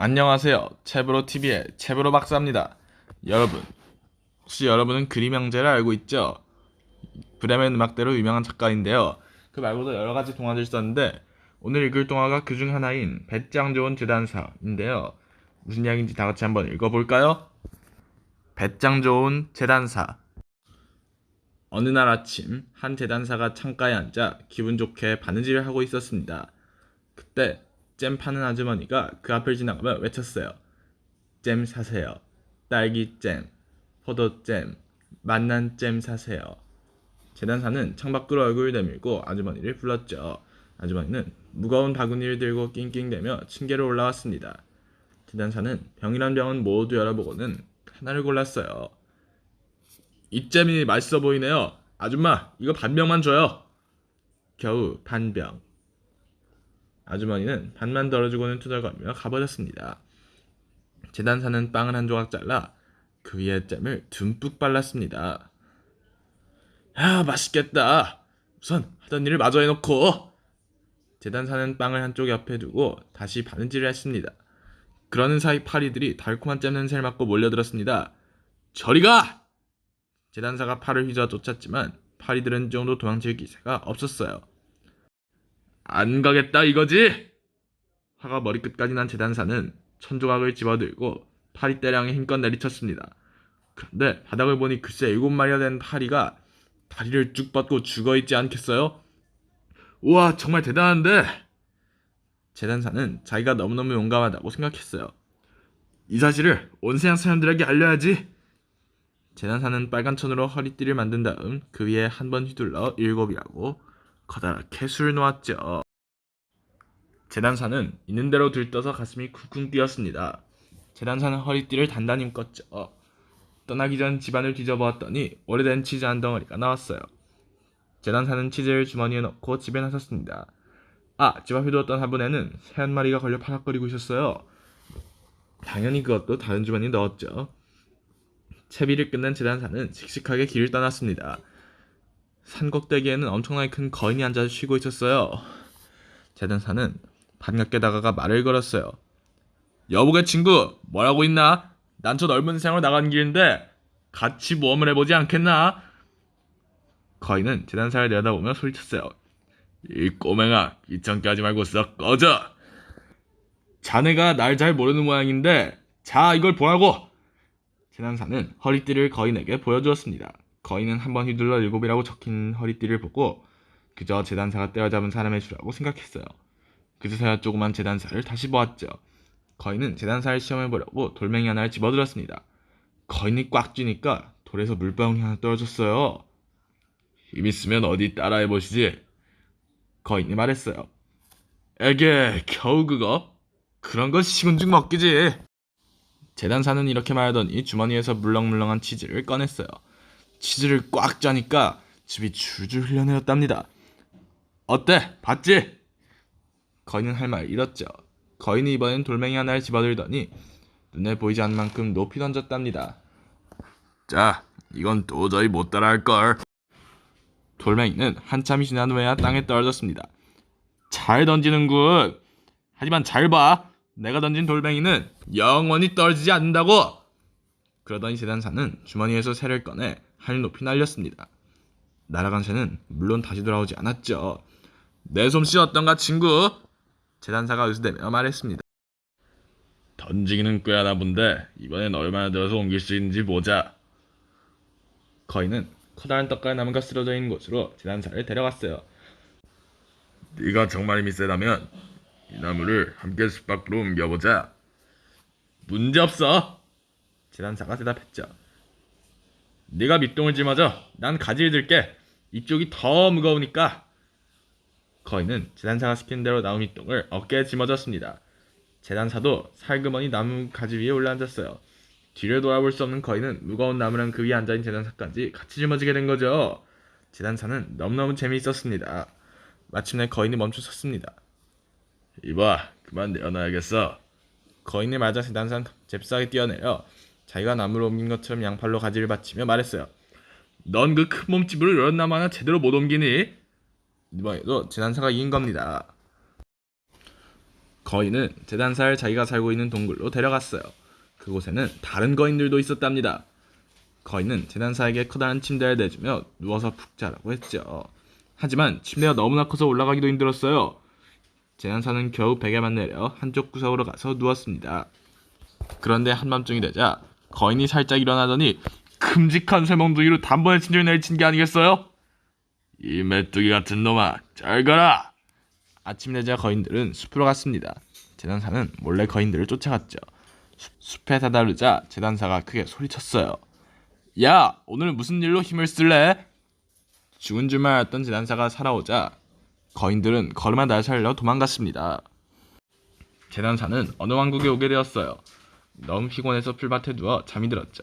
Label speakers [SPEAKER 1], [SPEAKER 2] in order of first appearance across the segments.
[SPEAKER 1] 안녕하세요. 채브로 TV의 채브로 박사입니다. 여러분, 혹시 여러분은 그림 형제를 알고 있죠? 브레멘 음악대로 유명한 작가인데요. 그 말고도 여러 가지 동화를 썼는데 오늘 읽을 동화가 그 중 하나인 배짱 좋은 재단사인데요. 무슨 이야기인지 다 같이 한번 읽어볼까요? 배짱 좋은 재단사 어느 날 아침 한 재단사가 창가에 앉아 기분 좋게 바느질을 하고 있었습니다. 그때 잼 파는 아주머니가 그 앞을 지나가며 외쳤어요. 잼 사세요. 딸기잼, 포도잼, 만난잼 사세요. 재단사는 창밖으로 얼굴을 내밀고 아주머니를 불렀죠. 아주머니는 무거운 바구니를 들고 낑낑대며 층계로 올라왔습니다. 재단사는 병이란 병은 모두 열어보고는 하나를 골랐어요. 이 잼이 맛있어 보이네요. 아줌마, 이거 반병만 줘요. 겨우 반병. 아주머니는 반만 덜어주고는 투덜거리며 가버렸습니다. 재단사는 빵을 한 조각 잘라 그 위에 잼을 듬뿍 발랐습니다. 야, 맛있겠다. 우선 하던 일을 마저 해놓고. 재단사는 빵을 한쪽 옆에 두고 다시 바느질을 했습니다. 그러는 사이 파리들이 달콤한 잼 냄새를 맡고 몰려들었습니다. 저리 가! 재단사가 팔을 휘저어 쫓았지만 파리들은 정도 도망칠 기세가 없었어요. 안 가겠다 이거지? 화가 머리끝까지 난 재단사는 천조각을 집어들고 파리떼랑에 힘껏 내리쳤습니다. 그런데 바닥을 보니 글쎄 일곱 마리가 된 파리가 다리를 쭉 뻗고 죽어있지 않겠어요? 우와 정말 대단한데? 재단사는 자기가 너무너무 용감하다고 생각했어요. 이 사실을 온 세상 사람들에게 알려야지. 재단사는 빨간 천으로 허리띠를 만든 다음 그 위에 한 번 휘둘러 일곱이라고 커다랗게 술을 놓았죠. 재단사는 있는 대로 들떠서 가슴이 쿵쿵 뛰었습니다. 재단사는 허리띠를 단단히 묶었죠. 떠나기 전 집안을 뒤져보았더니 오래된 치즈 한 덩어리가 나왔어요. 재단사는 치즈를 주머니에 넣고 집에 나섰습니다. 아, 집 앞에 두었던 화분에는 새 한 마리가 걸려 파닥거리고 있었어요. 당연히 그것도 다른 주머니에 넣었죠. 채비를 끝낸 재단사는 씩씩하게 길을 떠났습니다. 산 꼭대기에는 엄청나게 큰 거인이 앉아 쉬고 있었어요. 재단사는 반갑게 다가가 말을 걸었어요. 여보게 친구, 뭐라고 있나? 난 저 넓은 세상으로 나가는 길인데 같이 모험을 해보지 않겠나? 거인은 재단사를 내려다보며 소리쳤어요. 이 꼬맹아, 귀찮게 하지 말고 썩 꺼져! 자네가 날 잘 모르는 모양인데 자 이걸 보라고! 재단사는 허리띠를 거인에게 보여주었습니다. 거인은 한 번 휘둘러 일곱이라고 적힌 허리띠를 보고 그저 재단사가 때려잡은 사람의 수라고 생각했어요. 그제서야 조그만 재단사를 다시 보았죠. 거인은 재단사를 시험해보려고 돌멩이 하나를 집어들었습니다. 거인이 꽉 쥐니까 돌에서 물방울이 하나 떨어졌어요. 힘 있으면 어디 따라해보시지. 거인이 말했어요. 에게 겨우 그거? 그런 건 식은 죽 먹기지. 재단사는 이렇게 말하더니 주머니에서 물렁물렁한 치즈를 꺼냈어요. 치즈를 꽉 짜니까 즙이 줄줄 흘러내렸답니다. 어때? 봤지? 거인은 할 말 잃었죠. 거인이 이번엔 돌멩이 하나를 집어들더니 눈에 보이지 않는 만큼 높이 던졌답니다. 자, 이건 도저히 못 따라할걸. 돌멩이는 한참이 지난 후에야 땅에 떨어졌습니다. 잘 던지는군. 하지만 잘 봐. 내가 던진 돌멩이는 영원히 떨어지지 않는다고. 그러더니 재단사는 주머니에서 새를 꺼내 하늘 높이 날렸습니다. 날아간 새는 물론 다시 돌아오지 않았죠. 내 솜씨 어떤가 친구? 재단사가 으스대며 말했습니다. 던지기는 꽤 하나 본데 이번엔 얼마나 들어서 옮길 수 있는지 보자. 거인은 커다란 떡과 나무가 쓰러져 있는 곳으로 재단사를 데려갔어요. 네가 정말 힘이 세다면 이 나무를 함께 숲 밖으로 옮겨보자. 문제없어. 재단사가 대답했죠. 네가 밑동을 짊어져. 난 가지를 들게. 이쪽이 더 무거우니까. 거인은 재단사가 시킨 대로 나무 밑동을 어깨에 짊어졌습니다. 재단사도 살그머니 나무 가지 위에 올라앉았어요. 뒤를 돌아볼 수 없는 거인은 무거운 나무랑 그 위에 앉아있는 재단사까지 같이 짊어지게 된 거죠. 재단사는 너무너무 재미있었습니다. 마침내 거인이 멈춰 섰습니다. 이봐, 그만 내려놔야겠어. 거인을 맞아 재단사는 잽싸게 뛰어내려 자기가 나무를 옮긴 것처럼 양팔로 가지를 받치며 말했어요. 넌 그 큰 몸집으로 이런 나무 하나 제대로 못 옮기니? 이번에도 재단사가 이긴 겁니다. 거인은 재단사를 자기가 살고 있는 동굴로 데려갔어요. 그곳에는 다른 거인들도 있었답니다. 거인은 재단사에게 커다란 침대를 내주며 누워서 푹 자라고 했죠. 하지만 침대가 너무나 커서 올라가기도 힘들었어요. 재단사는 겨우 베개만 내려 한쪽 구석으로 가서 누웠습니다. 그런데 한밤중이 되자 거인이 살짝 일어나더니 큼직한 쇠멍둥이로 단번에 침대를 내리친 게 아니겠어요? 이 메뚜기 같은 놈아 잘 가라! 아침 되자 거인들은 숲으로 갔습니다. 재단사는 몰래 거인들을 쫓아갔죠. 숲, 숲에 다다르자 재단사가 크게 소리쳤어요. 야, 오늘 무슨 일로 힘을 쓸래? 죽은 줄만 알았던 재단사가 살아오자 거인들은 걸음아 날 살려 도망갔습니다. 재단사는 어느 왕국에 오게 되었어요. 너무 피곤해서 풀밭에 누워 잠이 들었죠.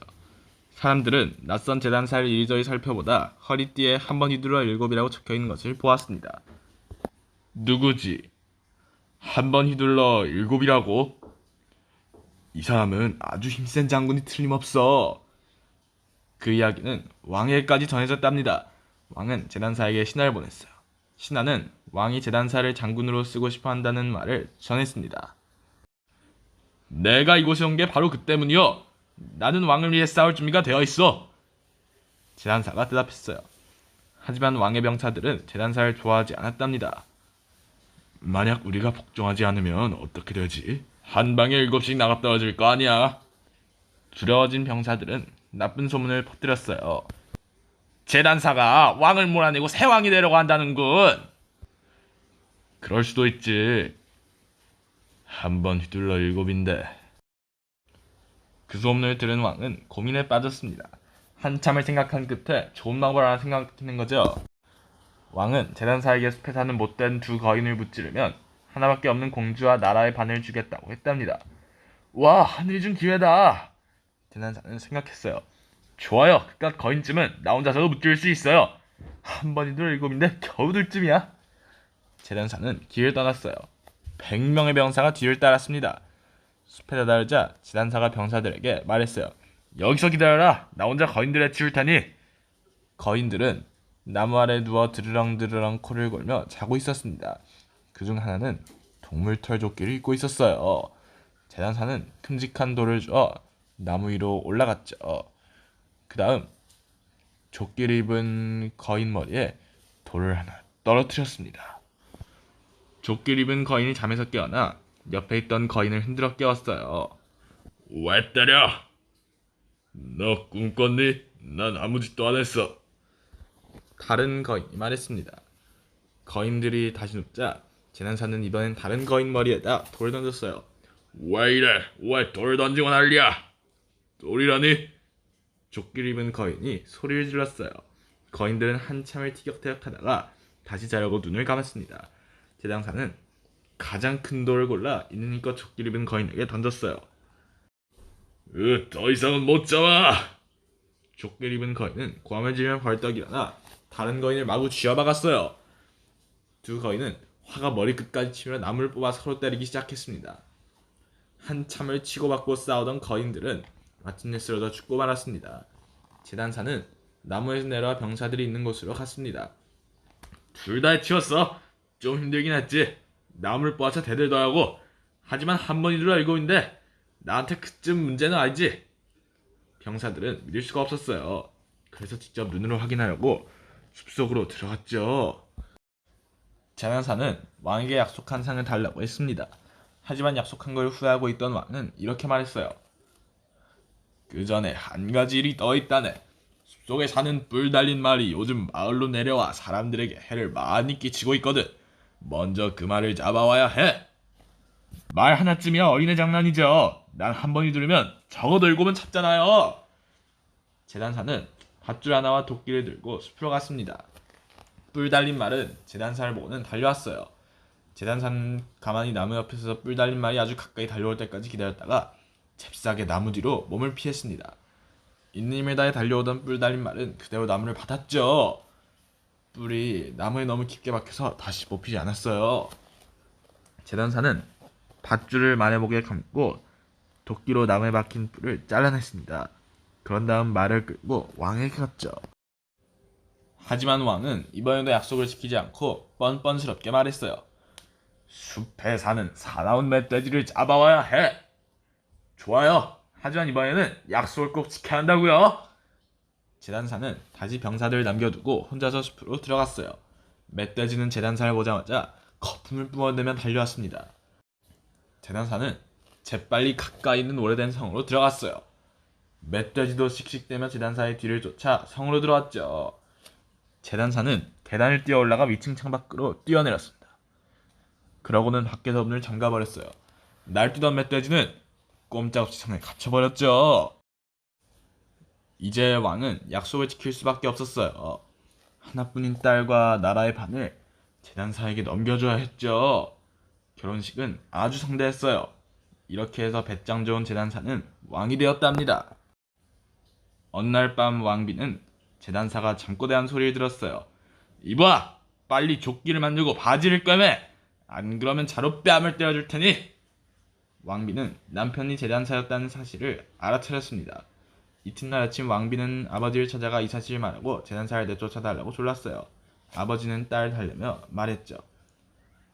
[SPEAKER 1] 사람들은 낯선 재단사를 이리저리 살펴보다 허리띠에 한 번 휘둘러 일곱이라고 적혀있는 것을 보았습니다. 누구지? 한 번 휘둘러 일곱이라고? 이 사람은 아주 힘센 장군이 틀림없어. 그 이야기는 왕에게까지 전해졌답니다. 왕은 재단사에게 신하를 보냈어요. 신하는 왕이 재단사를 장군으로 쓰고 싶어 한다는 말을 전했습니다. 내가 이곳에 온 게 바로 그 때문이요. 나는 왕을 위해 싸울 준비가 되어 있어. 재단사가 대답했어요. 하지만 왕의 병사들은 재단사를 좋아하지 않았답니다. 만약 우리가 복종하지 않으면 어떻게 되지? 한 방에 일곱씩 나가 떨어질 거 아니야. 두려워진 병사들은 나쁜 소문을 퍼뜨렸어요. 재단사가 왕을 몰아내고 새 왕이 되려고 한다는군. 그럴 수도 있지. 한 번 휘둘러 일곱인데. 그 소문을 들은 왕은 고민에 빠졌습니다. 한참을 생각한 끝에 좋은 방법을 하나 생각하는 거죠. 왕은 재단사에게 숲에 사는 못된 두 거인을 무찌르면 하나밖에 없는 공주와 나라의 반을 주겠다고 했답니다. 와, 하늘이 준 기회다. 재단사는 생각했어요. 좋아요. 그깟 거인쯤은 나 혼자서도 무찌를 수 있어요. 한 번이도 일곱인데 겨우 들쯤이야. 재단사는 길을 떠났어요. 100명의 병사가 뒤를 따랐습니다. 숲에 다다르자 재단사가 병사들에게 말했어요. 여기서 기다려라. 나 혼자 거인들에 치울 테니. 거인들은 나무 아래 누워 드르렁드르렁 코를 골며 자고 있었습니다. 그중 하나는 동물털 조끼를 입고 있었어요. 재단사는 큼직한 돌을 주어 나무 위로 올라갔죠. 그 다음 조끼를 입은 거인 머리에 돌을 하나 떨어뜨렸습니다. 조끼를 입은 거인이 잠에서 깨어나 옆에 있던 거인을 흔들어 깨웠어요. 왜 때려? 너 꿈꿨니? 난 아무 짓도 안 했어. 다른 거인이 말했습니다. 거인들이 다시 눕자 재난사는 이번엔 다른 거인 머리에다 돌을 던졌어요. 왜 이래? 왜 돌을 던지고 난리야? 돌이라니? 조끼를 입은 거인이 소리를 질렀어요. 거인들은 한참을 티격태격하다가 다시 자려고 눈을 감았습니다. 재장사는 가장 큰 돌을 골라 있는 힘껏 조끼를 입은 거인에게 던졌어요. 으, 더 이상은 못 잡아! 조끼를 입은 거인은 고함을 지르며 벌떡 일어나 다른 거인을 마구 쥐어박았어요. 두 거인은 화가 머리끝까지 치며 나무를 뽑아 서로 때리기 시작했습니다. 한참을 치고받고 싸우던 거인들은 마침내 쓰러져 죽고 말았습니다. 재단사는 나무에서 내려와 병사들이 있는 곳으로 갔습니다. 둘 다 해치웠어. 좀 힘들긴 했지. 나무를 뽑아서 대들도 하고 하지만 한 번이라도 알고 있는데 나한테 그쯤 문제는 아니지. 병사들은 믿을 수가 없었어요. 그래서 직접 눈으로 확인하려고 숲속으로 들어갔죠. 재난사는 왕에게 약속한 상을 달라고 했습니다. 하지만 약속한 걸 후회하고 있던 왕은 이렇게 말했어요. 그 전에 한 가지 일이 더 있다네. 숲속에 사는 뿔 달린 말이 요즘 마을로 내려와 사람들에게 해를 많이 끼치고 있거든. 먼저 그 말을 잡아와야 해. 말 하나쯤이야 어린애 장난이죠. 난 한 번이 들으면 적어도 일곱은 잡잖아요. 재단사는 밧줄 하나와 도끼를 들고 숲으로 갔습니다. 뿔 달린 말은 재단사를 보고는 달려왔어요. 재단사는 가만히 나무 옆에서 뿔 달린 말이 아주 가까이 달려올 때까지 기다렸다가 잽싸게 나무 뒤로 몸을 피했습니다. 힘을 다해 달려오던 뿔 달린 말은 그대로 나무를 받았죠. 뿔이 나무에 너무 깊게 박혀서 다시 뽑히지 않았어요. 재단사는 밧줄을 말의 목에 감고 도끼로 나무에 박힌 뿔을 잘라냈습니다. 그런 다음 말을 끌고 왕에게 갔죠. 하지만 왕은 이번에도 약속을 지키지 않고 뻔뻔스럽게 말했어요. 숲에 사는 사나운 멧돼지를 잡아와야 해. 좋아요. 하지만 이번에는 약속을 꼭 지켜야 한다고요. 재단사는 다시 병사들을 남겨두고 혼자서 숲으로 들어갔어요. 멧돼지는 재단사를 보자마자 거품을 뿜어내며 달려왔습니다. 재단사는 재빨리 가까이 있는 오래된 성으로 들어갔어요. 멧돼지도 씩씩대며 재단사의 뒤를 쫓아 성으로 들어왔죠. 재단사는 계단을 뛰어 올라가 위층 창밖으로 뛰어내렸습니다. 그러고는 밖에서 문을 잠가버렸어요. 날뛰던 멧돼지는 꼼짝없이 성에 갇혀버렸죠. 이제 왕은 약속을 지킬 수밖에 없었어요. 하나뿐인 딸과 나라의 반을 재단사에게 넘겨줘야 했죠. 결혼식은 아주 성대했어요. 이렇게 해서 배짱 좋은 재단사는 왕이 되었답니다. 어느 날 밤 왕비는 재단사가 잠꼬대한 소리를 들었어요. 이봐! 빨리 조끼를 만들고 바지를 꿰매! 안 그러면 자로 뺨을 때려줄 테니! 왕비는 남편이 재단사였다는 사실을 알아차렸습니다. 이튿날 아침 왕비는 아버지를 찾아가 이 사실을 말하고 재단사를 내쫓아달라고 졸랐어요. 아버지는 딸을 달래며 말했죠.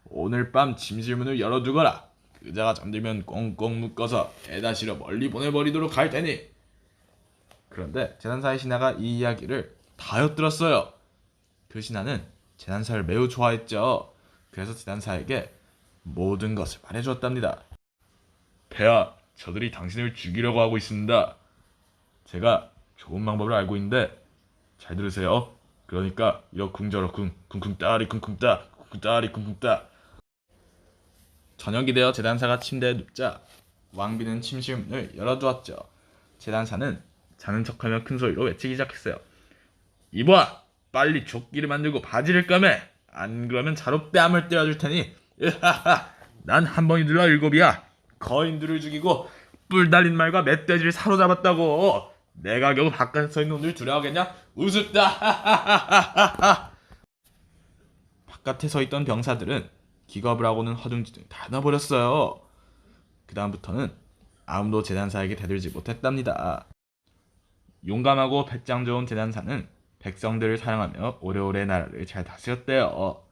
[SPEAKER 1] 오늘 밤 침실문을 열어두거라. 그자가 잠들면 꽁꽁 묶어서 에다 실어 멀리 보내버리도록 할 테니. 그런데 재단사의 신하가 이 이야기를 다 엿들었어요. 그 신하는 재단사를 매우 좋아했죠. 그래서 재단사에게 모든 것을 말해주었답니다. 폐하, 저들이 당신을 죽이려고 하고 있습니다. 제가 좋은 방법을 알고 있는데 잘 들으세요. 그러니까 이러쿵저러쿵 쿵쿵 따리 쿵쿵 따 쿵쿵 따리 쿵쿵 따 저녁이 되어 재단사가 침대에 눕자 왕비는 침실 문을 열어두었죠. 재단사는 자는 척하며 큰 소리로 외치기 시작했어요. 이봐, 빨리 조끼를 만들고 바지를 까매. 안 그러면 자로 뺨을 때려줄 테니. 으하하, 난 한 번이 들어 일곱이야. 거인들을 죽이고 뿔 달린 말과 멧돼지를 사로잡았다고. 내가 겨우 바깥에 서 있는 놈들 두려워하겠냐? 우습다. 바깥에 서 있던 병사들은 기겁을 하고는 허둥지둥 다 놔버렸어요. 그 다음부터는 아무도 재단사에게 대들지 못했답니다. 용감하고 배짱 좋은 재단사는 백성들을 사랑하며 오래오래 나라를 잘 다스렸대요.